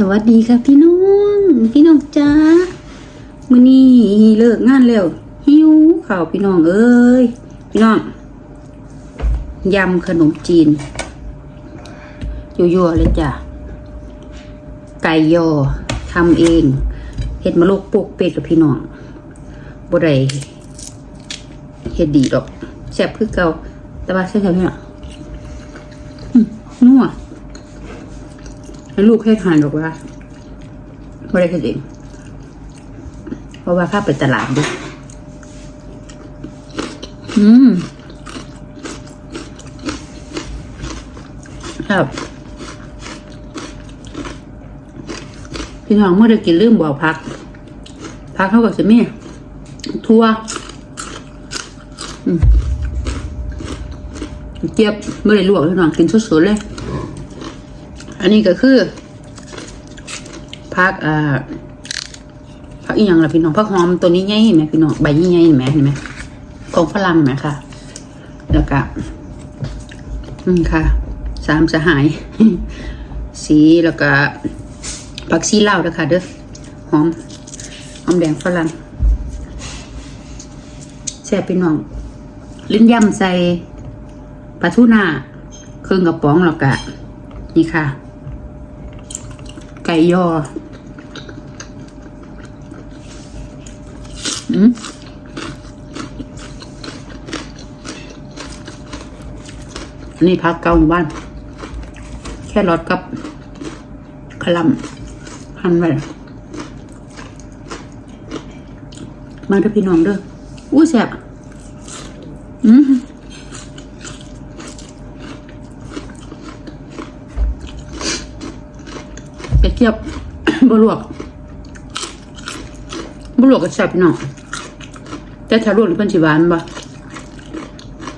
สวัสดีครับพี่น้อง พี่น้องจ้ามื้อนี้เลิกงานแล้วหิวข้าวพี่น้องเอ้ยพี่น้องยำขนมจีนยั่วๆเลยจ้ะไก่ยอทำเองเฮ็ดมาลูกปลูกเป็ดกับพี่น้องบ่ได้เฮ็ดดีดอกแซ่บคือเก่าแต่ว่าแซ่บๆพี่น้องนัว ให้ลูกให้ทานหรอกว่าไม่ได้แค่เองเพราะว่าข้าไปตลาดดิอืมครับพี่น้องเมื่อได้กินลืมบอกพัก พักเข้ากับสมีทัวเจี๊ยบไม่ได้ลวกพี่น้องกินสดๆเลย อันนี้ก็คือพักอ่าพักอีกอย่างละพี่น้องพักหอมตัวนี้ใหญ่เห็นไหมพี่น้องใบใหญ่เห็นไหมเห็นไหมของฝรั่งไหมค่ะแล้วก็อืมค่ะ สามสหาย สีแล้วก็ผักซีเหล้าด้วยค่ะเด้อหอมหอมแดงฝรั่งแซ่บพี่น้อง ลิ้นย่ำใส่ปลาทูน่าเครื่องกระป๋องแล้วก็นี่ค่ะ ไก่ยออืมนนี้พักเก่าหมู่บ้าน แค่รอดกับขะหลำหั่นไว้มาด้อพี่น้องเด้ออู้แซ่บอืมกระเจี๊ยบ บลวกบลวกก็แซ่บพี่น้องแต่ถ้าลวกนี่เพิ่นสิหวานบ่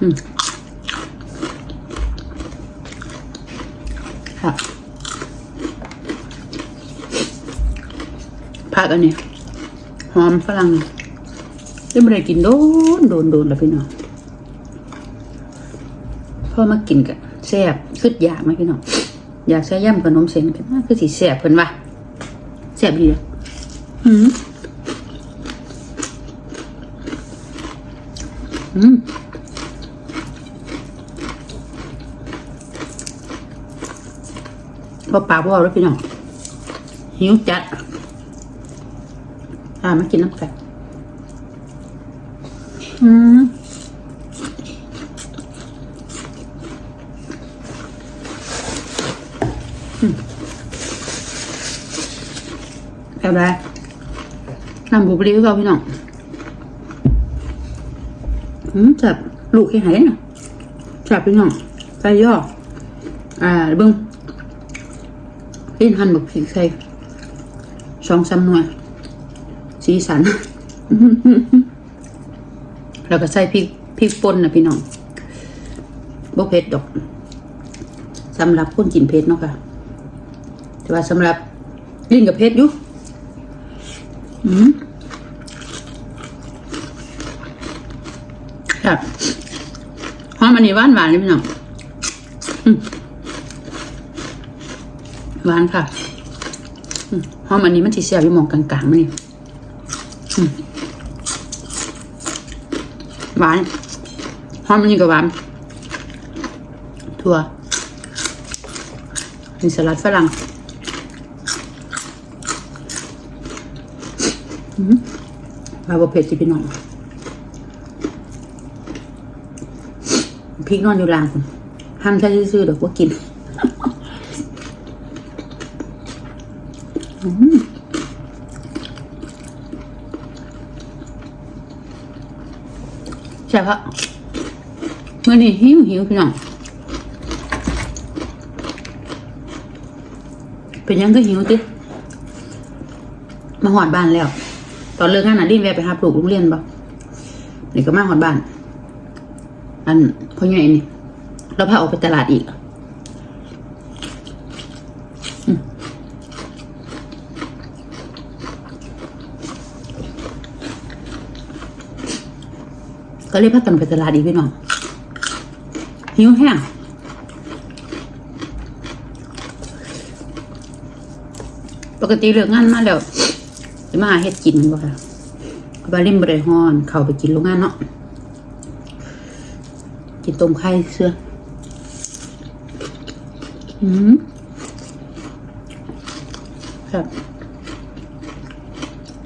อืมค่ะผักอันนี้หอมฝรั่งจะไม่ได้กินโดนโดนโดนแล้วพี่น้องพ่อมากินกันแซ่บขึ้นอยากไหมพี่น้องอยากใช้ย่ำขนมเส้นกันคือสีแสบเพิ่นว่า บดีเลยอืมอืมพอปากพอแล้วพี่น้องหิวจัดอ่ามากินน้ำกันอืม แบบไรน้ำบุบรีก็พี่น้องอืมจับลูกให้หายนะจับพี่น้องใส่ย่ออ่าเบิ้งเล่นหั่นบักผีใส่สองสามหน่วย สีสัน แล้วก็ใส่พริกพริกป่นนะพี่น้องบ่เผ็ดดอกสำหรับคนกินเผ็ดเนาะค่ะ แต่ว่าสำหรับลิ้นกับเผ็ดอยู่ ครับหอมอันนี้หวานหวานเลยพี่น้องหวานค่ะหอมอันนี้มันที่เสียบอยู่มองกลางๆมันนี่หวานหอมอันนี้ก็หวานถั่วมีสลัดฝรั่ง มาบะเผ็ดสิพี่น้องพริกนอนอยู่ลางคุณห้ามใช้ซื่อๆเดี๋ยวว่ากินใช่ปะเมื่อนี้หิวหิวพี่น้องเป็นยังก็หิวติมาหอดบ้านแล้ว ตอนเลิกงานน่ะดิ้นแวะไปหาปลูกโรงเรียนบ่นี่ก็มาหอดบ้าน อันพ่อใหญ่นี่เราพาออกไปตลาดอีกก็เลยพากันไปตลาดอีกพี่น้องหิวแห้งปกติเลิกงานมาแล้ว มาหาเฮ็ดกินบ่ค่ะบาริมบริฮอน เข้าไปกินโรงงานเนาะ กินต้มไข่เสื้ออืมครับ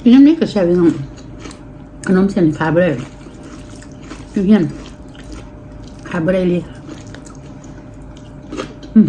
กินน้ำนี้ก็แซ่บอยู่เนาะขนมเส้นขาดบ่ได้อยู่เฮียนขาดบ่ได้เลยอืม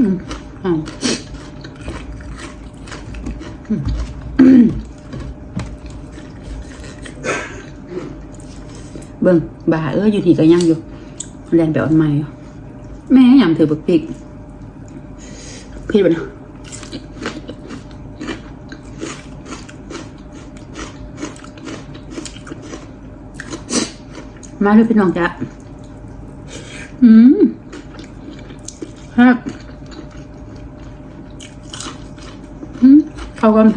เบิ่งบ่าเอ้ยอยู่ที่ก็ยังอยู่แลนแบบอันใหม่แม่ยำถือบักพริกพริกไปนะมาเลยพี่น้องจ้ะอืมครับอืม เข้ากัน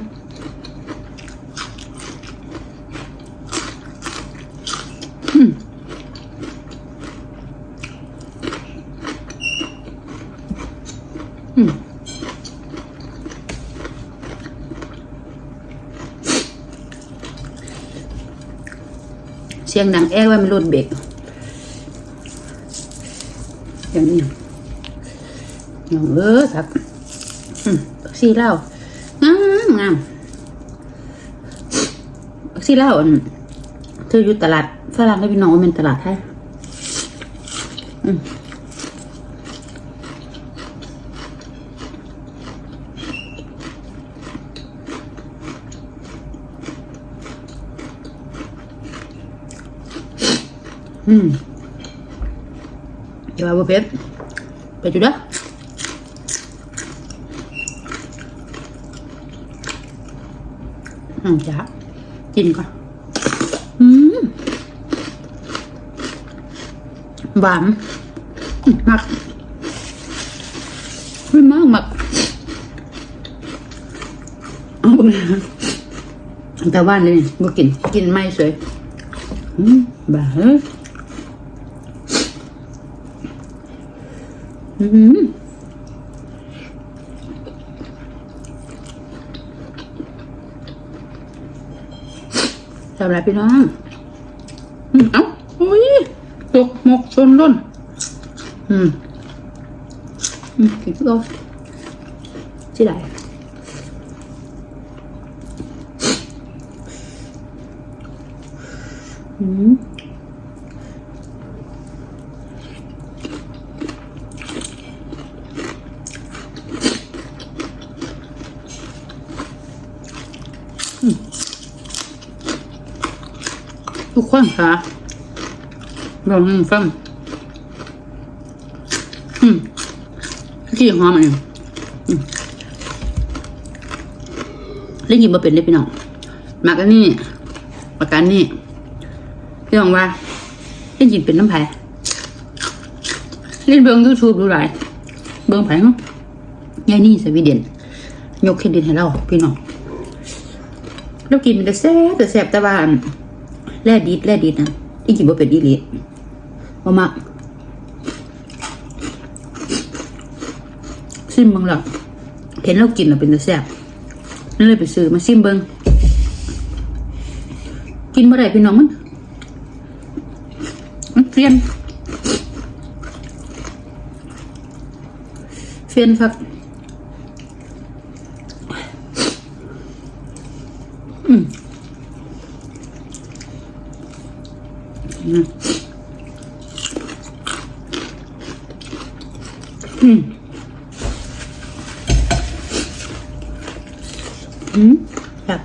เสียงดังแอ้ว่ามันรุดเบรกอย่างนี้น้องเออครับอืมผักซีเล้าามงามผักซีเหล้าอันเธออยู่ตลาดฝรั่งได้พี่น้องว่าเป็นตลาดไทยอืมอืมเดี๋ยวเอาไปเป็ดไปจุดเด้อ อืมจ้ะกินก่อนอืมหวานอืมมากไม่มากมากเอาไปเลยแต่ว่านเลยบ่กิน กินไม่สวยอืมบ้าเอ้ย อืมสำหรับพี่น้อง อืมเอ้าโอ้ยตกหมกชนล้น อืม อืมกินก็ที่ไหนอืม ทุกคนค่ะลองให้ฟังอืมกี่หอมอันนี้อืมเล่นกินมาเป็นได้พี่น้องมักอันนี้หมักอันนี้พี่น้องว่าเล่นกินเป็นน้ำไผ่เล่นเบิ้งยูทูบดูหลายเบิ้งไผ่เนาะยายนี่สวีเดนยกเครดิตให้เราพี่น้องเรากินเป็นแต่แซ่บแต่แซ่บแต่ว่าน แร่ดิดแร่ดิดนะอีกินบ่เป็นอีหลีบ่มักซิมเบิ่งหรอเห็นเรากินแล้วเป็นตาแซ่บนั่นเลยไปซื้อมาซิมเบิ่งกินบ่ได้พี่น้องมันมันเฟียนเฟียนครั อืมแบบ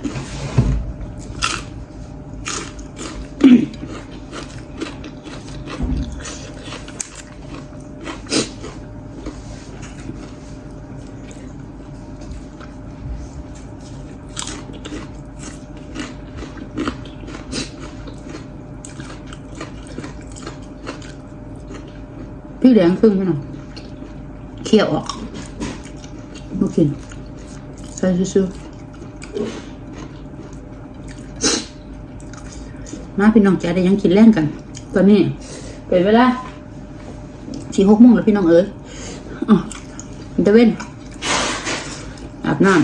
พี่แดงครึ่งใช่ไหม เคี่ยวออกมากินใส่ซื่อมาพี่น้องจะได้ยังกินแรงกัน ตอนนี้เป็นเวลาสี่หกโมงแล้วพี่น้องเอ๋ยอ๋อมันจะเวนอาบน้ำ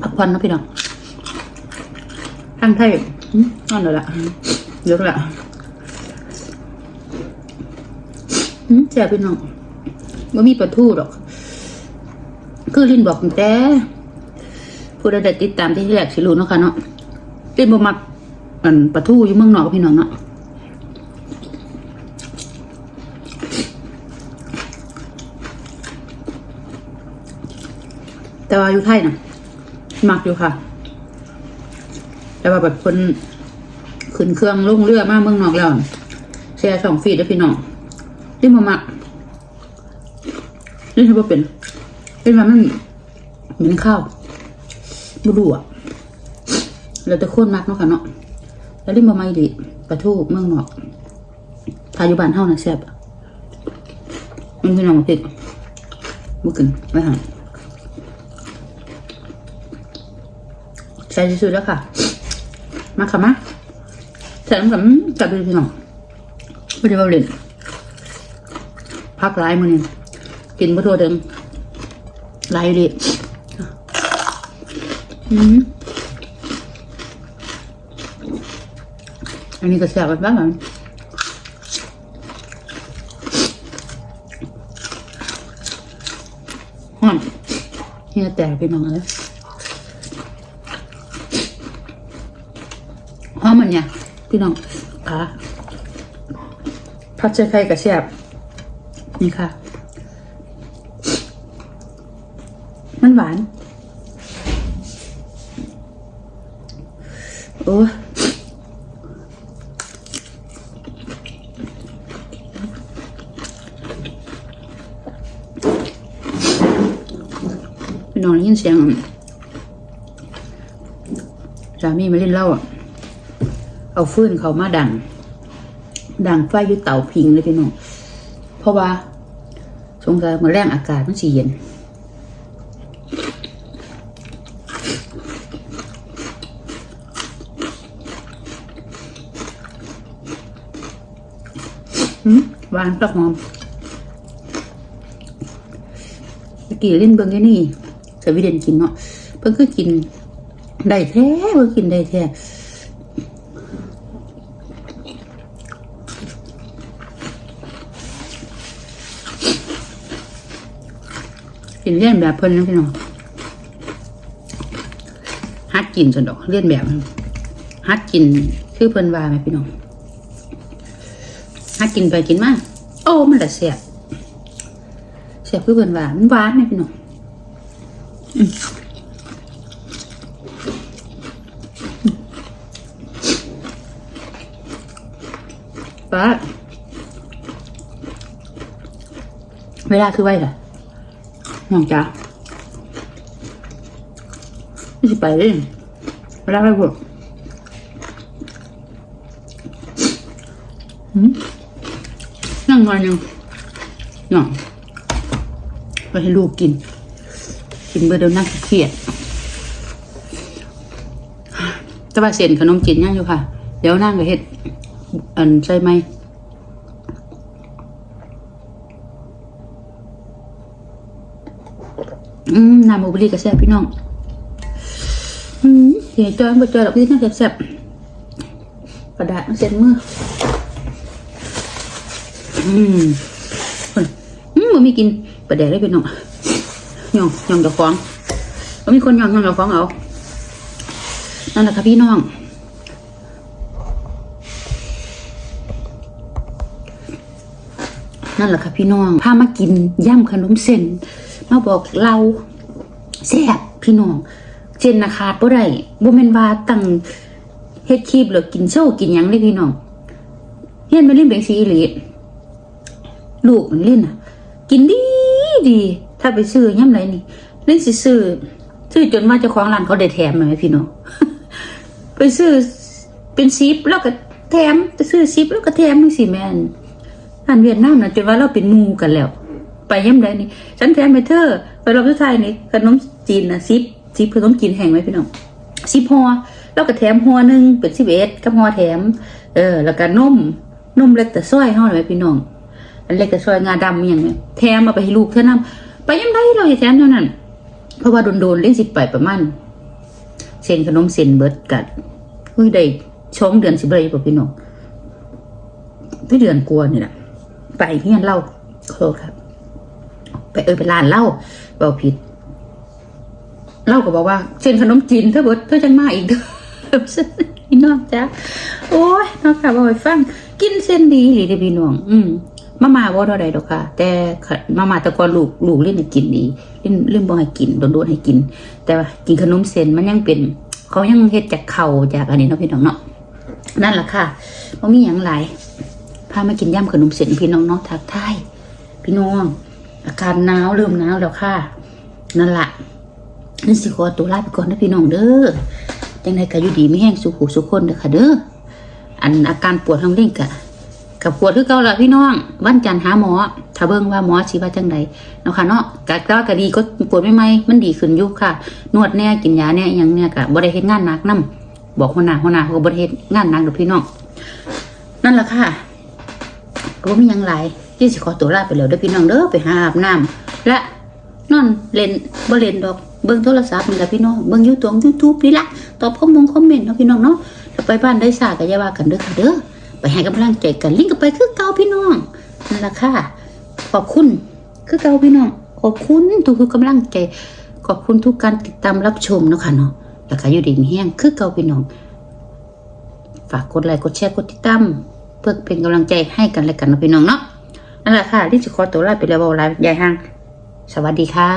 พักผ่อนนะพี่น้องทางไทยอืมนอนเลยละเยอะละ อืมแซ่บพี่น้องไม่มีปลาทูหรอก คือลินบอกแต่ผู้ใดติดตามที่แรกสิรู้เนาะค่ะเนาะลินบ่มักอันปลาทูอยู่เมืองนอกพี่น้องเนาะแต่ว่าอยู่ไทยนะมักอยู่ค่ะ แต่ว่าแบบคนขึ้นเครื่องลงเรือมาเมืองนอกแล้วแชร์สองฟีดได้อพี่น้อง ที่มามักนี่ถือว่าเป็นเป็นว่ามันเหม็นข้าวบูดูอะเราจะโค่นมักเนาะค่ะเนาะแล้วที่มาไม่ดีปลาทูเมืองนอกพายุบานเท่านะแซ่บมันพี่น้องมาเผ็ดบุกินไม่หันใส่สุดแล้วค่ะ มาค่ะมาใส่น้ำกับจับดูพี่น้องไม่ได้เบาเล่น พักร้ายมื้อนี่กินบ่ทั่วเดิมลายดีอืมอันนี้ก็แซ่บบ้างอะหอมเฮียแต่พี่น้องเลยหอมมันเนี่ยพี่น้องค่ะผัดใส่ไข่กับแซ่บ นี่ค่ะ มันหวาน โอ้พี่น้องได้ยินเสียงสามีมาเล่นเล้าอะ เอาฟืนเขามาดัง ดังไฟอยู่เตาพิงเลยพี่น้อง เพราะว่า งสัยเมื่อแรงอากาศมันสีเย็นหืมหวานกระหอมตะกี้เล่นเบิงไอ้นี่สวีเดนกินเนาะเพิ่งคือกินได้แท้เพิ่งกินได้แท้ กินเลี่ยนแบบเพิ่นนะพี่น้องฮัดกินสนดอกเลี่ยนแบบฮัดกินคือเพิ่นว่าไหมพี่น้องฮัดกินไปกินมาโอ้มันละเสียบเสียบคือเพิ่นว่ามันหวานไหมพี่น้องป้าเวลาคือไว้เหรอ น้องจ๋าไม่สิไปเลยเวลาไปบวกหืมนั่งนอนยังน้องไปให้ลูกกิน กินเบอร์เดียวนั่งเครียดแต่ว่าเส้นขนมจีนยังอยู่ค่ะ เดี๋ยวนั่งไปเฮ็ดอันใช่ไหม อืมน้ำหมูบลีกับแซ่บพี่น้อง อืมเสียจอยบ่จอยหรอกพี่น่าแซ่บๆกระดาษมันเซ็นมือ อืมคนอืมบ่มีกินประแดกได้พี่น้องย่องย่องเจ้าของบ่มีคนย่องย่องเจ้าของเอานั่นแหละค่ะพี่น้องนั่นแหละค่ะพี่น้องพามากินย่ำขนมเส้น มาบอกเราแซ่บพี่น้อง เจนนะขาดบ่ได้บ่แม่นว่าตั้งเฮ็ดคลิปหรือกินโชว์กินหยังเลยพี่น้องเฮียนมาเล่นเบงซีอีหลีลูกมันเล่นน่ะ กินดีดี ถ้าไปซื้อย่ำไรนี่ เล่นสิซื้อซื้อจนว่าเจ้าของร้านเขาได้แถมไหมพี่น้องไปซื้อเป็นซิปแล้วก็แถมจะซื้อซิปแล้วก็แถมมึงสิแม่นอันเวียดนามนะจนว่าเราเป็นมูกันแล้ว ไปย่ำใดนี่ฉันแถมไปเธอไปรอบสุดท้ายนี่ขนมจีนนะซิปซิปขนมจีนแห้งไหมพี่น้องซิปห่อแล้วก็แถมห่อหนึ่งเป็นสิบเอ็ดกับห่อแถม เออ แล้วก็นมนมเล็กแต่ซอยห่อไหมพี่น้อง อันเล็กแต่ซอยงาดำอย่างเนี้ยแถมมาไปให้ลูกเท่านั้นไปย่ำใดเราอย่าแถมเท่านั้น เพราะว่าโดนๆเล่นสิไปประมาณเซ็นขนมเซ็นเบิร์ดกัดเฮ้ยได้ช่องเดือนสิบไรป่ะพี่น้องพี่เดือนกลัวนี่แหละไปเฮียนเล่าขอโทษครับ ไปเออไปร้านเหล้าเบาผิดเล้าก็บอกว่าเซ็นขนมจีนเธอเบิดเธอจังมาอีกเด้อพี่น้องจ้าโอ้ยน้องค่ะบอกให้ฟัง กินเส้นดีหรือเดพี่น้องอืมมามาว่าเท่าใดดอกค่ะ แต่มามาต่ก่อนลูกลูกเล่นให้กินดีเล่นเล่นบ่ให้กินโดนๆให้กิน แต่ว่ากินขนมเส้นมันยังเป็น เขายังเฮ็ดจากเข่าจากอันนี้เนาะพี่น้องเนาะนั่นแหละค่ะบ่มีหยังหลายพามากินย่ำขนมเส้นพี่น้องเนาะทักทายพี่น้อง อาการหนาวเริ่มหนาวแล้วค่ะ นั่นละนี่สิขอตัวลาไปก่อนนะพี่น้องเด้อจังไดก็อยู่ดีไม่แห้งสุขุสุขคนเด้อค่ะเด้ออันอาการปวดท้องเร่งกะกับปวดคือเก่าละพี่น้องวันจันทร์หาหมอ ถ้าเบิ่งว่าหมอสิว่าจังไดเนาะค่ะเนาะกะก็ก็ดีก็ปวดไม่ไหมมันดีขึ้นอยู่ค่ะ นวดแน่กินยาแน่อหยังเนี่ยก็บ่ได้เฮ็ดงานหนักนํบอกหัวหน้าหัวหน้าเขาก็บ่ได้เฮ็ดงานหนักดอกพี่น้องนั่นแหละค่ะก็บ่มีหยังหลาย ที่สิขอตัวลาไปแล้วเด้อพี่น้องเด้อไปหาอาบน้ำและนอนเล่นบ่เล่นดอกเบิ่งโทรศัพท์นี่ละพี่น้องเบิ่ง YouTube YouTube นี่ละตอบคอมมงคอมเมนต์เนาะพี่น้องเนาะถ้าไปบ้านได้ซาก็อย่าว่ากันเด้อค่ะเด้อไปให้กำลังใจกันลิงก์ก็ไปคือเก่าพี่น้องนั่นละค่ะขอบคุณคือเก่าพี่น้องขอบคุณทุกๆกำลังใจขอบคุณทุกการติดตามรับชมเนาะค่ะเนาะแล้วก็อยู่ดีมีแห้งคือเก่าพี่น้องฝากกดไลค์กดแชร์กดติดตามเพื่อเป็นกำลังใจให้กันและกันนะพี่น้องเนาะ นั่นแหละค่ะ ที่จะขอตัวลาไปแล้วเวลายายห้าง สวัสดีค่ะ